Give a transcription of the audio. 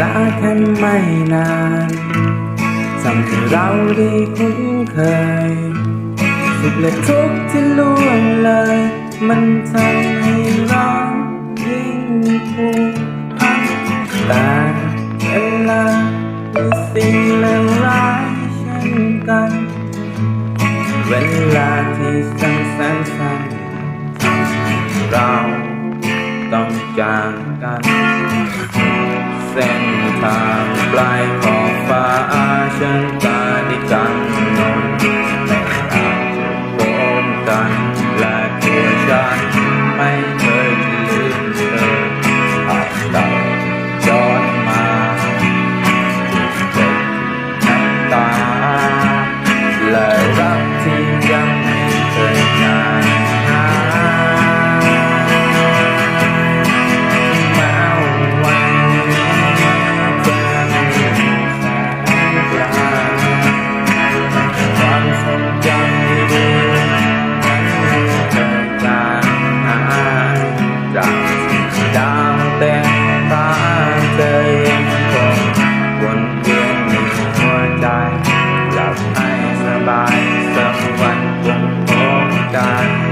ลาแค่ไม่นานทำให้เราได้คุ้นเคย สุขและทุกข์ที่ล่วงเลย มันทำให้เรายิ่งผูกพันแต่เวลามีสิ่ง ต้องจางกัน เส้นทาง ดาวเต็มตาเธอยังคงวนเวียนในหัวใจหลับให้สบายสักวันคงพบกัน